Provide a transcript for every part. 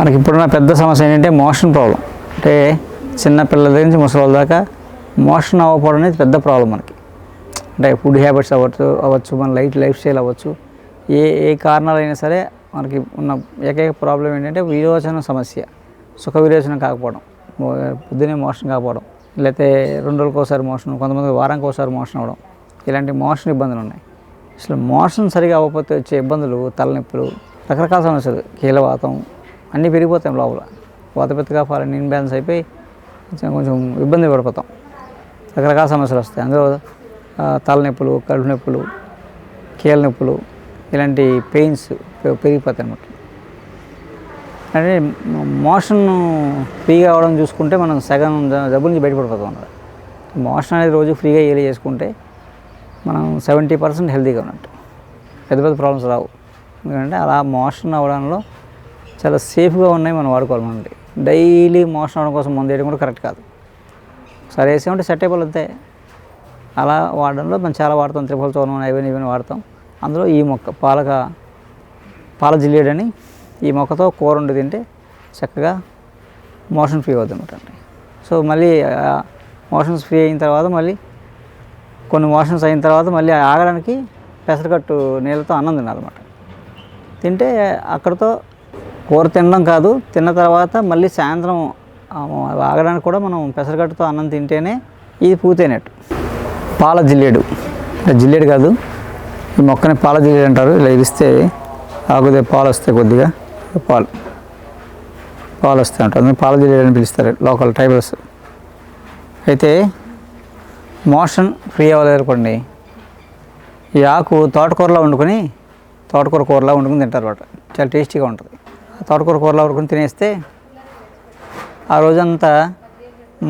మనకి ఇప్పుడున్న పెద్ద సమస్య ఏంటంటే మోషన్ ప్రాబ్లం అంటే చిన్న పిల్లల దగ్గర నుంచి ముసలి వాళ్ళ దాకా మోషన్ అవ్వకపోవడం అనేది పెద్ద ప్రాబ్లం మనకి. అంటే ఫుడ్ హ్యాబిట్స్ అవ్వచ్చు అవ్వచ్చు మన లైట్ లైఫ్ స్టైల్ అవ్వచ్చు. ఏ ఏ కారణాలైనా సరే మనకి ఉన్న ఏకైక ప్రాబ్లం ఏంటంటే విరోచన సమస్య. సుఖ విరోచనం కాకపోవడం. పొద్దునే మోషన్ కాకపోవడం. లేకపోతే రెండు రోజులకు ఒకసారి మోషన్ కొంతమంది వారానికి ఒకసారి మోషన్ అవ్వడం. ఇలాంటి మోషన్ ఇబ్బందులు ఉన్నాయి. అసలు మోషన్ సరిగా అవ్వకపోతే వచ్చే ఇబ్బందులు తలనొప్పులు రకరకాల సమస్యలు. కీలవాతం అన్నీ పెరిగిపోతాయి లోపల. వాతపిత్తగా ఫాలని ఇన్బ్యాలెన్స్ అయిపోయి కొంచెం కొంచెం ఇబ్బంది పడిపోతాం. రకరకాల సమస్యలు వస్తాయి. అందులో తలనొప్పులు కడుపు నొప్పులు కీళ్ళ నొప్పులు ఇలాంటి పెయిన్స్ పెరిగిపోతాయి అన్నమాట. అంటే మోషన్ ఫ్రీగా అవ్వడం చూసుకుంటే మనం సగం జబ్బు నుంచి బయటపడిపోతాం అన్నమాట. మోషన్ అనేది రోజు ఫ్రీగా ఏలి చేసుకుంటే మనం సెవెంటీ పర్సెంట్ హెల్తీగా ఉన్నట్టు. పెద్ద పెద్ద ప్రాబ్లమ్స్ రావు. ఎందుకంటే అలా మోషన్ అవ్వడంలో చాలా సేఫ్గా ఉన్నాయి మనం వాడుకోవాలి మనండి డైలీ మోషన్ అవడం కోసం మందు వేయడం కూడా కరెక్ట్ కాదు. సరే వేసామంటే సెట్ అయిపోవాలి అంతే. అలా వాడడంలో మనం చాలా వాడతాం. త్రిఫల చూర్ణం ఇవన్నీ ఇవన్నీ వాడతాం. అందులో ఈ మొక్క పాలక పాల జిల్లేడని ఈ మొక్కతో కూర వండి తింటే చక్కగా మోషన్ ఫ్రీ అవుతుంది అనమాట సో మళ్ళీ మోషన్స్ ఫ్రీ అయిన తర్వాత మళ్ళీ కొన్ని మోషన్స్ అయిన తర్వాత మళ్ళీ ఆగడానికి పెసరకట్టు నీళ్ళతో అన్నం తినాలన్నమాట. తింటే అక్కడితో కూర తినడం కాదు. తిన్న తర్వాత మళ్ళీ సాయంత్రం ఆగడానికి కూడా మనం పెసరగట్టుతో అన్నం తింటేనే ఇది పూతైనట్టు. పాల జిల్లేడు. జిల్లేడు కాదు. ఈ మొక్కని పాల జిల్లేడు అంటారు. ఇలా ఇరిస్తే ఆగుదే పాలు వస్తాయి కొద్దిగా. పాలు. పాలు వస్తాయి అంటారు. అందుకని పాల జిల్లేడు అని పిలుస్తారు లోకల్ ట్రైబల్స్. అయితే మోషన్ ఫ్రీ అవ్వలేరుకోండి ఈ ఆకు తోటకూరలో వండుకొని తోటకూర కూరలా వండుకొని తింటారు అనమాట చాలా టేస్టీగా ఉంటుంది. తోటకూర కూరలా వరకు తినేస్తే ఆ రోజంతా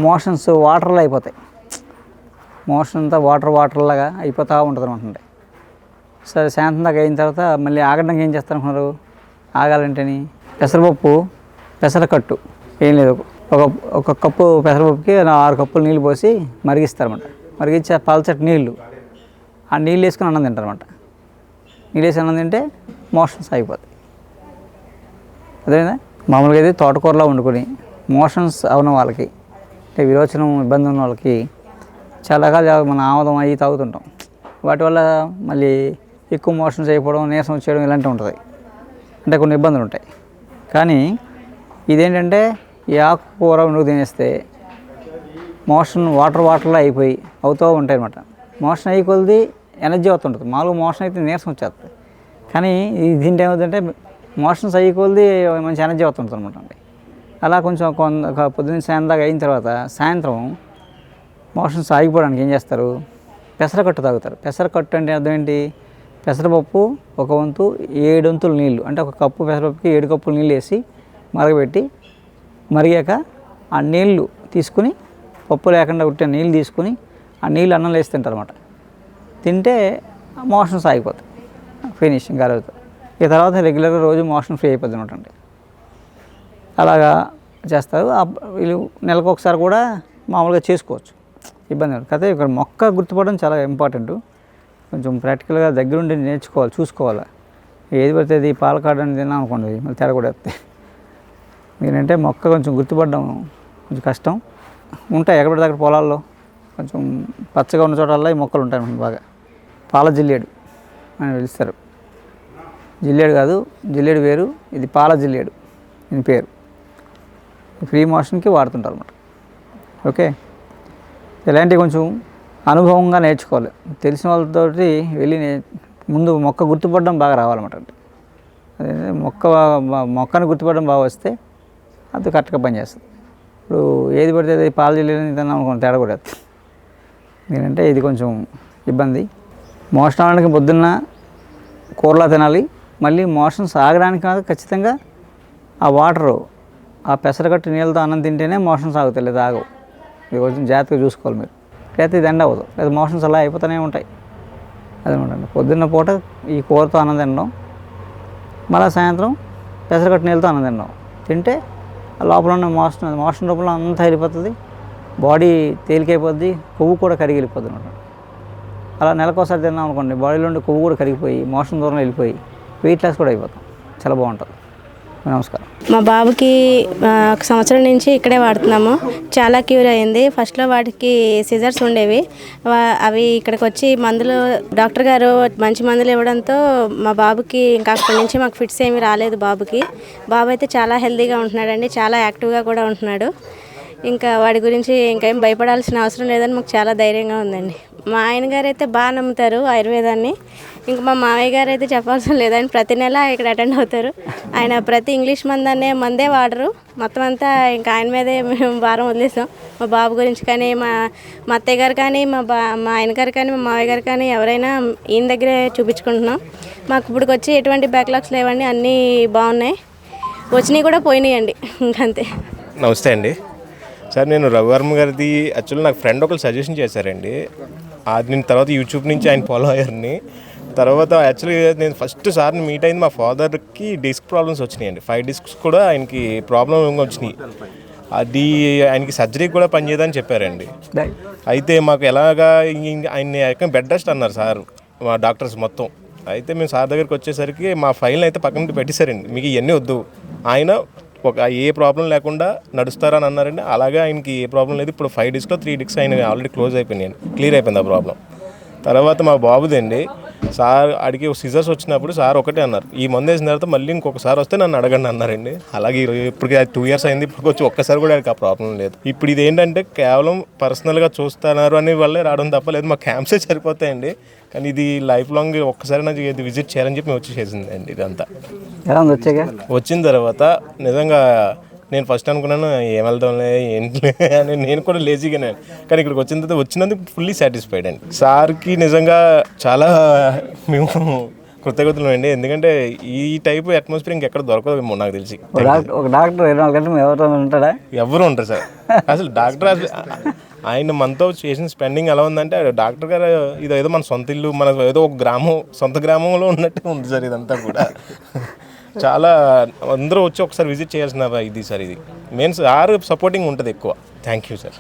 మోషన్స్ వాటర్లో అయిపోతాయి. మోషన్ అంతా వాటర్ వాటర్లాగా అయిపోతూ ఉంటుంది అనమాట సరే సాయంత్రం దాకా అయిన తర్వాత మళ్ళీ ఆగడానికి ఏం చేస్తారనుకున్నారు? ఆగాలంటేని పెసరపప్పు పెసరకట్టు ఏం లేదు. ఒక ఒక కప్పు పెసరపప్పుకి ఆరు కప్పులు నీళ్ళు పోసి మరిగిస్తారన్నమాట. మరిగించి ఆ పల్చటి నీళ్ళు ఆ నీళ్ళు వేసుకొని అన్నం తింటారన్నమాట. నీళ్ళు వేసి అన్నం తింటే మోషన్స్ అయిపోతాయి అదేనా మామూలుగా అయితే తోటకూరలో వండుకొని మోషన్స్ అవున వాళ్ళకి అంటే విరోచనం ఇబ్బంది ఉన్న వాళ్ళకి చాలా రకాల మన ఆముదం అవి తాగుతుంటాం. వాటి వల్ల మళ్ళీ ఎక్కువ మోషన్స్ అయిపోవడం నీరసం వచ్చేయడం ఇలాంటివి ఉంటుంది. అంటే కొన్ని ఇబ్బందులు ఉంటాయి. కానీ ఇదేంటంటే ఈ ఆకుకూర వండుకు తినేస్తే మోషన్ వాటర్ వాటర్లో అయిపోయి అవుతూ ఉంటాయి అనమాట మోషన్ అయ్యి కొలిది ఎనర్జీ అవుతుంటుంది. మామూలుగా మోషన్ అయితే నీరసం వచ్చేస్తుంది. కానీ ఇది దీంట్లో ఏమవుతుందంటే మోషన్స్ అయ్యి కొలిది మంచి ఎనర్జీ అవుతుంటుంది అనమాట అండి. అలా కొంచెం కొంత పొద్దున్న సాయంత్రం దాకా అయిన తర్వాత సాయంత్రం మోషన్స్ ఆగిపోవడానికి ఏం చేస్తారు? పెసరకట్టు తాగుతారు. పెసరకట్టు అంటే అర్థం ఏంటి? పెసరపప్పు ఒక వంతు ఏడొంతులు నీళ్ళు. అంటే ఒక కప్పు పెసరపప్పుకి ఏడు కప్పులు నీళ్ళు వేసి మరగబెట్టి మరిగాక ఆ నీళ్ళు తీసుకుని పప్పు లేకుండా ఉట్టే నీళ్ళు తీసుకుని ఆ నీళ్ళు అన్నం వేసి తింటారు అనమాట తింటే మోషన్స్ ఆగిపోతాయి. ఫినిషింగ్ ఇంకా అవుతుంది ఇక తర్వాత రెగ్యులర్గా రోజు మోషన్ ఫ్రీ అయిపోతుంది అనమాట అండి. అలాగా చేస్తారు. వీళ్ళు నెలకు ఒకసారి కూడా మామూలుగా చేసుకోవచ్చు. ఇబ్బంది లేదు. కాకపోతే ఇక్కడ మొక్క గుర్తుపడడం చాలా ఇంపార్టెంట్. కొంచెం ప్రాక్టికల్గా దగ్గరుండి నేర్చుకోవాలి చూసుకోవాలి. ఏది పడితే అది పాలకాడ అని తిన్నాం అనుకోండి మళ్ళీ తేడా కూడా వస్తాయి. మీరంటే మొక్క కొంచెం గుర్తుపడడం కొంచెం కష్టం. ఉంటాయి ఎక్కడ పడితే అక్కడ పొలాల్లో. కొంచెం పచ్చగా ఉన్న చోటల్లో ఈ మొక్కలు ఉంటాయి మనకి బాగా. పాల జిల్లేడు అని పిలుస్తారు. జిల్లేడు కాదు జిల్లేడు వేరు ఇది పాల జిల్లేడు దీని పేరు. ఫ్రీ మోషన్కి వాడుతుంటారు అనమాట ఓకే? ఇలాంటివి కొంచెం అనుభవంగా నేర్చుకోవాలి. తెలిసిన వాళ్ళతోటి వెళ్ళి నే- ముందు మొక్క గుర్తుపడడం బాగా రావాలన్నమాట అదే మొక్క మొక్కను గుర్తుపడడం బాగా వస్తే అది కరెక్ట్గా పనిచేస్తుంది ఇప్పుడు ఏది పడితే అది పాలు జిల్లేని తిన్నాం అనుకోండి తేడా కూడా ఏంటంటే ఇది కొంచెం ఇబ్బంది. మోషన్ అవడానికి పొద్దున్న కూరలా తినాలి మళ్ళీ మోషన్స్ ఆగడానికి కాదు ఖచ్చితంగా ఆ వాటరు ఆ పెసరగట్టు నీళ్ళతో అన్నం తింటేనే మోషన్స్ ఆగుతాయి లేదా ఆగవు. ఇది కొంచెం జాగ్రత్తగా చూసుకోవాలి మీరు. లేకపోతే ఇది ఎండ అవ్వదు. లేదా మోషన్స్ అలా అయిపోతూనే ఉంటాయి. అదనమాట పొద్దున్న పూట ఈ కూరతో అన్నం తినడం మళ్ళీ సాయంత్రం పెసరగట్టు నీళ్ళతో అన్నం తినడం. తింటే ఆ లోపల ఉన్న మోషన్ మోషన్ రూపంలో అంతా వెళ్ళిపోతుంది. బాడీ తేలికైపోద్ది కొవ్వు కూడా కరిగి వెళ్ళిపోద్ది అనమాట. అలా నెలకోసారి తిన్నాం అనుకోండి బాడీలో ఉండే కొవ్వు కూడా కరిగిపోయి మోషన్ దూరం వెళ్ళిపోయి వెయిట్ లాస్ కూడా అయిపోతాం. చాలా బాగుంటుంది. నమస్కారం. మా బాబుకి ఒక సంవత్సరం నుంచి ఇక్కడే వాడుతున్నాము. చాలా క్యూర్ అయింది. ఫస్ట్లో వాటికి సిజర్స్ ఉండేవి. అవి ఇక్కడికి వచ్చి మందులు డాక్టర్ గారు మంచి మందులు ఇవ్వడంతో మా బాబుకి ఇంకా అక్కడి నుంచి మాకు ఫిట్స్ ఏమి రాలేదు బాబుకి. బాబు అయితే చాలా హెల్తీగా ఉంటున్నాడండి. చాలా యాక్టివ్గా కూడా ఉంటున్నాడు. ఇంకా వాడి గురించి ఇంకేం భయపడాల్సిన అవసరం లేదని మాకు చాలా ధైర్యంగా ఉందండి. మా ఆయన గారు అయితే బాగా నమ్ముతారు ఆయుర్వేదాన్ని. ఇంకా మా మామయ్య గారు అయితే చెప్పాల్సిన లేదని ప్రతి నెల ఇక్కడ అటెండ్ అవుతారు. ఆయన ప్రతి ఇంగ్లీష్ మందనే మందే వాడరు. మొత్తం అంతా ఇంకా ఆయన మీదే మేము భారం వదిలేసాం. మా బాబు గురించి కానీ మా మా అత్తయ్య గారు కానీ మా బా మా ఆయన గారు కానీ మా మామయ్య గారు కానీ ఎవరైనా ఈయన దగ్గరే చూపించుకుంటున్నాం. మాకు ఇప్పుడు వచ్చి ఎటువంటి బ్యాక్లాగ్స్ లేవండి. అన్నీ బాగున్నాయి. వచ్చినాయి కూడా పోయినాయండి. ఇంకంతే నమస్తే అండి. సార్ నేను రవివర్మ గారిది యాక్చువల్లీ నాకు ఫ్రెండ్ ఒకరు సజెషన్ చేశారండి. అది నేను తర్వాత యూట్యూబ్ నుంచి ఆయన ఫాలో అయ్యారని తర్వాత యాక్చువల్లీ నేను ఫస్ట్ సార్ని మీట్ అయింది మా ఫాదర్కి డిస్క్ ప్రాబ్లమ్స్ వచ్చినాయండి. ఫైవ్ డిస్క్స్ కూడా ఆయనకి ప్రాబ్లం వచ్చినాయి. అది ఆయనకి సర్జరీ కూడా పనిచేయదని చెప్పారండి. అయితే మాకు ఎలాగా ఆయన్ని బెడ్ రెస్ట్ అన్నారు సార్ మా డాక్టర్స్ మొత్తం. అయితే మేము సార్ దగ్గరికి వచ్చేసరికి మా ఫైల్ని అయితే పక్కన పెట్టి పెట్టేశారండి. మీకు ఇవన్నీ వద్దు. ఆయన ఒక ఏ ప్రాబ్లం లేకుండా నడుస్తారని అన్నారండి. అలాగే ఆయనకి ఏ ప్రాబ్లం లేదు. ఇప్పుడు ఫైవ్ డేస్లో త్రీ డేస్ ఆయన ఆల్రెడీ క్లోజ్ అయిపోయినాయి క్లియర్ అయిపోయింది ఆ ప్రాబ్లం తర్వాత మా బాబుదండి సార్ అడిగి సిజర్స్ వచ్చినప్పుడు సార్ ఒకటే అన్నారు. ఈ మందు వేసిన తర్వాత మళ్ళీ ఇంకొకసారి వస్తే నన్ను అడగండి అన్నారండి. అలాగే ఇప్పటికి టూ ఇయర్స్ అయింది ఇప్పుడు వచ్చి ఒక్కసారి కూడా ఆయనకి ఆ ప్రాబ్లం లేదు. ఇప్పుడు ఇది ఏంటంటే కేవలం పర్సనల్గా చూస్తున్నారు అనే వల్లే రావడం తప్ప లేదు. మా క్యాంప్సే సరిపోతాయండి. కానీ ఇది లైఫ్ లాంగ్ ఒక్కసారి నాకు ఇది విజిట్ చేయాలని చెప్పి మేము వచ్చి చేసిందండి ఇదంతా. వచ్చిన తర్వాత నిజంగా నేను ఫస్ట్ అనుకున్నాను ఏం వెళ్దాంలే ఏంటి అని నేను కూడా లేజీగానే కానీ ఇక్కడికి వచ్చిన తర్వాత వచ్చినందుకు ఫుల్లీ సాటిస్ఫైడ్ అండి. సార్కి నిజంగా చాలా మేము కృతజ్ఞతలు అండి. ఎందుకంటే ఈ టైప్ అట్మాస్ఫియర్ ఇంకెక్కడ దొరకదేమో నాకు తెలిసి. ఒక డాక్టర్ ఒక డాక్టర్ ఇరవై నాలుగు గంటలు ఎవరితో ఉంటాడా? ఎవరు ఉంటారు సార్. అసలు డాక్టర్ ఆయన మనతో చేసిన స్పెండింగ్ ఎలా ఉందంటే డాక్టర్ గారు ఇది ఏదో మన సొంత ఇల్లు మన ఏదో ఒక గ్రామం సొంత గ్రామంలో ఉన్నట్టు ఉంది సార్ ఇదంతా కూడా. చాలా అందరూ వచ్చి ఒకసారి విజిట్ చేయాల్సిన ఇది సార్ ఇది. మెయిన్ ఆరు సపోర్టింగ్ ఉంటుంది ఎక్కువ. Thank you sir